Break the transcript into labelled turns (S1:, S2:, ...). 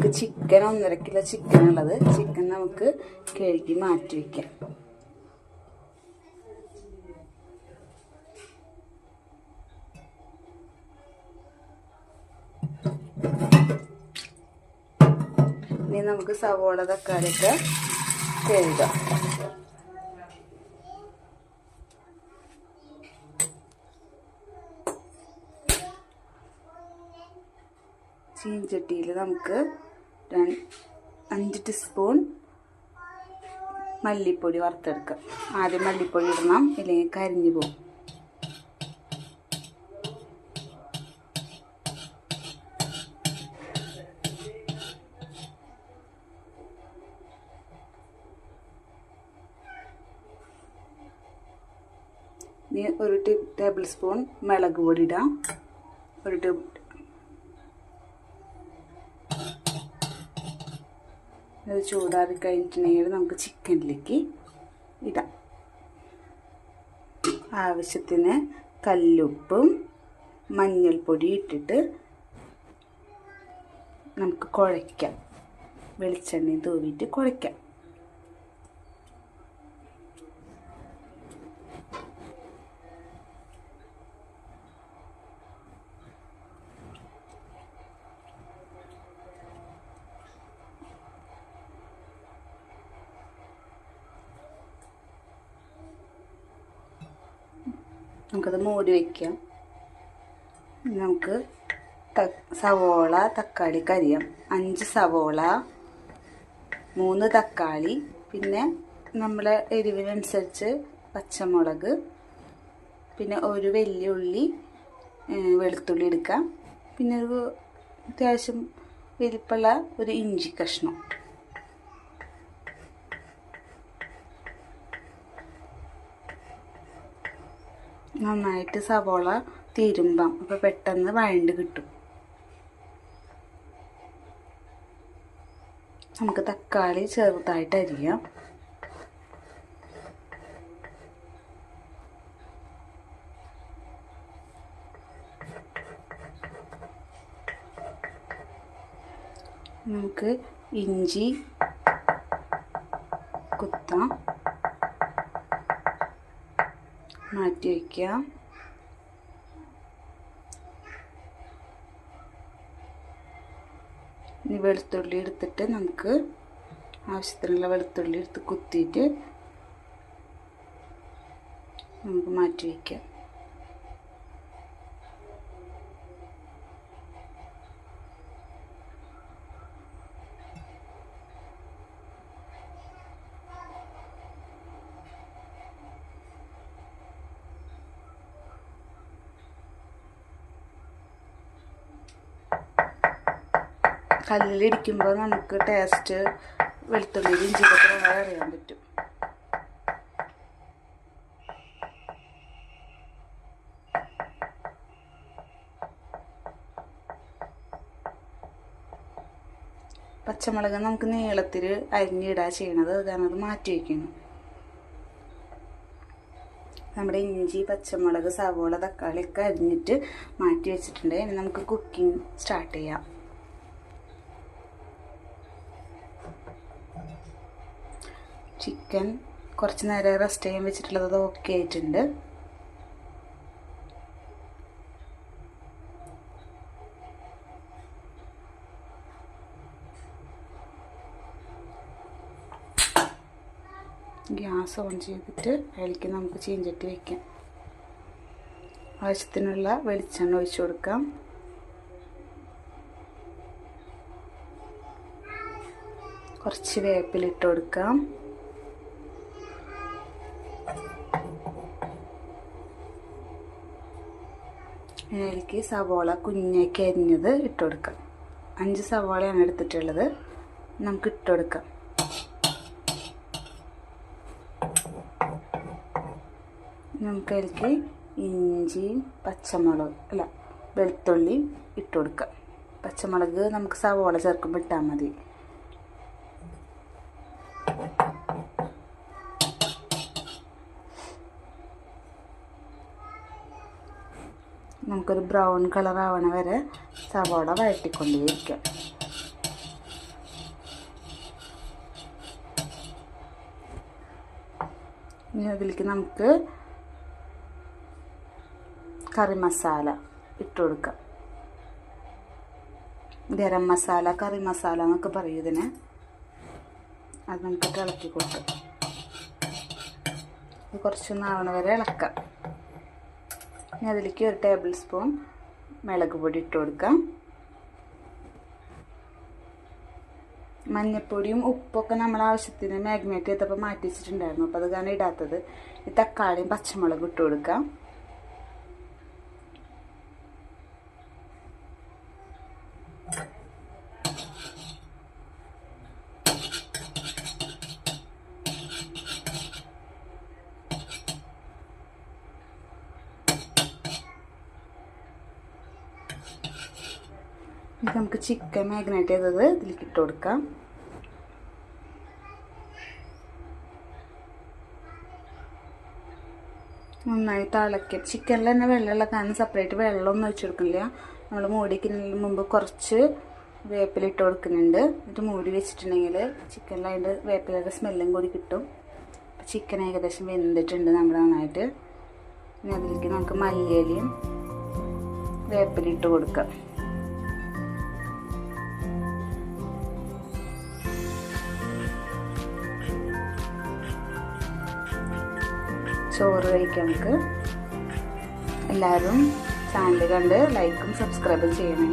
S1: നമുക്ക് ചിക്കൻ ഒന്നര kilo chicken ഉള്ളത്. ചിക്കൻ നമുക്ക് കഴുകി മാറ്റി വയ്ക്കാം ഇനി നമുക്ക് സവോള തക്കാളിയൊക്കെ കഴുകാം. ചീൻചട്ടിയിൽ നമുക്ക് അഞ്ച് ടീസ്പൂൺ മല്ലിപ്പൊടി വറുത്തെടുക്കുക ആദ്യം മല്ലിപ്പൊടി ഇടണം ഇല്ലെങ്കിൽ കരിഞ്ഞു പോകും. ഇനി ഒരു ടേബിൾ സ്പൂൺ മുളക് പൊടി ഇടാം. ഒരു ഇത് ചൂടാറി കഴിഞ്ഞിട്ടുണ്ടെങ്കിൽ നമുക്ക് ചിക്കനിലേക്ക് ഇടാം. ആവശ്യത്തിന് കല്ലുപ്പും മഞ്ഞൾപ്പൊടി ഇട്ടിട്ട് നമുക്ക് കുഴയ്ക്കാം. വെളിച്ചെണ്ണയും തൂവിയിട്ട് കുഴയ്ക്കാം. നമുക്കത് മൂടി വയ്ക്കാം നമുക്ക് സവോള തക്കാളി കരിയാം. അഞ്ച് സവോള മൂന്ന് തക്കാളി പിന്നെ നമ്മളെ എരിവിനനുസരിച്ച് പച്ചമുളക് പിന്നെ ഒരു വലിയ ഉള്ളി വെളുത്തുള്ളി എടുക്കാം പിന്നെ ഒരു അത്യാവശ്യം വലിപ്പുള്ള ഒരു ഇഞ്ചി കഷ്ണം. നന്നായിട്ട് സവോള തീരുമ്പം. അപ്പോൾ പെട്ടെന്ന് വഴണ്ട് കിട്ടും. നമുക്ക് തക്കാളി ചെറുതായിട്ട് അരിയാം. നമുക്ക് ഇഞ്ചി കുത്താം മാറ്റി വയ്ക്കാം ഇനി വെളുത്തുള്ളി എടുത്തിട്ട് നമുക്ക് ആവശ്യത്തിനുള്ള വെളുത്തുള്ളി എടുത്ത് കുത്തിയിട്ട് നമുക്ക് മാറ്റി വയ്ക്കാം കല്ലിലിരിക്കുമ്പോൾ നമുക്ക് ടേസ്റ്റ് വെളുത്തുള്ളി ഇഞ്ചിയൊക്കെ വളരെ അറിയാൻ പറ്റും. പച്ചമുളക് നമുക്ക് നീളത്തിൽ അരിഞ്ഞിടാ ചെയ്യണത്. കാരണം അത് മാറ്റി വയ്ക്കുന്നു നമ്മുടെ ഇഞ്ചി പച്ചമുളക് സവോള തക്കാളി ഒക്കെ അരിഞ്ഞിട്ട് മാറ്റി വെച്ചിട്ടുണ്ട്. ഇനി നമുക്ക് കുക്കിംഗ് സ്റ്റാർട്ട് ചെയ്യാം. ചിക്കൻ കുറച്ച് നേരം റെസ്റ്റ് ചെയ്യാൻ വെച്ചിട്ടുള്ളത് അത് ഓക്കെ ആയിട്ടുണ്ട്. ഗ്യാസ് ഓൺ ചെയ്തിട്ട് അതിലേക്ക് നമുക്ക് ചീഞ്ചട്ടി വയ്ക്കാം ആവശ്യത്തിനുള്ള വെളിച്ചെണ്ണ ഒഴിച്ചു കൊടുക്കാം. കുറച്ച് വേപ്പിലിട്ട് കൊടുക്കാം. അതിലേക്ക് സവോള കുഞ്ഞാക്കി അരിഞ്ഞത് ഇട്ട് കൊടുക്കാം. അഞ്ച് സവോളയാണ് എടുത്തിട്ടുള്ളത്. നമുക്ക് ഇട്ട് കൊടുക്കാം. നമുക്ക് അതിലേക്ക് ഇഞ്ചിയും പച്ചമുളക് അല്ല വെളുത്തുള്ളിയും ഇട്ട് കൊടുക്കാം. പച്ചമുളക് നമുക്ക് സവോള ചേർക്കുമ്പോൾ ഇട്ടാൽ മതി. നമുക്കൊരു ബ്രൗൺ കളർ ആവണ വരെ സവോള വഴറ്റിക്കൊണ്ടേയിരിക്കാം. ഇനി അതിലേക്ക് നമുക്ക് കറി മസാല ഇട്ട് കൊടുക്കാം. ഗരം മസാല കറി മസാല എന്നൊക്കെ പറയും ഇതിന്. അത് നമുക്ക് ഇളക്കി കൊടുക്കാം. ഇത് വരെ ഇളക്കാം. ഇനി അതിലേക്ക് ഒരു ടേബിൾ സ്പൂൺ മുളക് പൊടി ഇട്ട് കൊടുക്കാം. മഞ്ഞപ്പൊടിയും ഉപ്പൊക്കെ നമ്മൾ ആവശ്യത്തിന് മാഗ്നേറ്റ് ചെയ്തപ്പോൾ മാറ്റി വെച്ചിട്ടുണ്ടായിരുന്നു. അപ്പോൾ അത് കാരണം ഇടാത്തത്. ഈ തക്കാളിയും പച്ചമുളകും ഇട്ട് കൊടുക്കാം. ഇത് നമുക്ക് ചിക്കൻ മാഗ്നേറ്റ് ചെയ്തത് ഇതിലേക്ക് ഇട്ട് കൊടുക്കാം. നന്നായി തിളക്കി ചിക്കനിൽ തന്നെ വെള്ളമുള്ള കാരണം സെപ്പറേറ്റ് വെള്ളമൊന്നും ഒഴിച്ചു കൊടുക്കുന്നില്ല. നമ്മൾ മൂടിക്കുന്നതിന് മുമ്പ് കുറച്ച് വേപ്പിലിട്ട് കൊടുക്കുന്നുണ്ട്. എന്നിട്ട് മൂടി വെച്ചിട്ടുണ്ടെങ്കിൽ ചിക്കനിൽ അതിന്റെ വേപ്പിലയുടെ സ്മെല്ലും കൂടി കിട്ടും. ചിക്കൻ ഏകദേശം വെന്തിട്ടുണ്ട് നമ്മൾ നന്നായിട്ട്. ഇനി അതിലേക്ക് നമുക്ക് മല്ലിയിലയും വേപ്പിലിട്ട് കൊടുക്കാം. കഴിക്കാം നമുക്ക്. എല്ലാവരും ചാനൽ കണ്ട് ലൈക്കും സബ്സ്ക്രൈബും ചെയ്യണേ.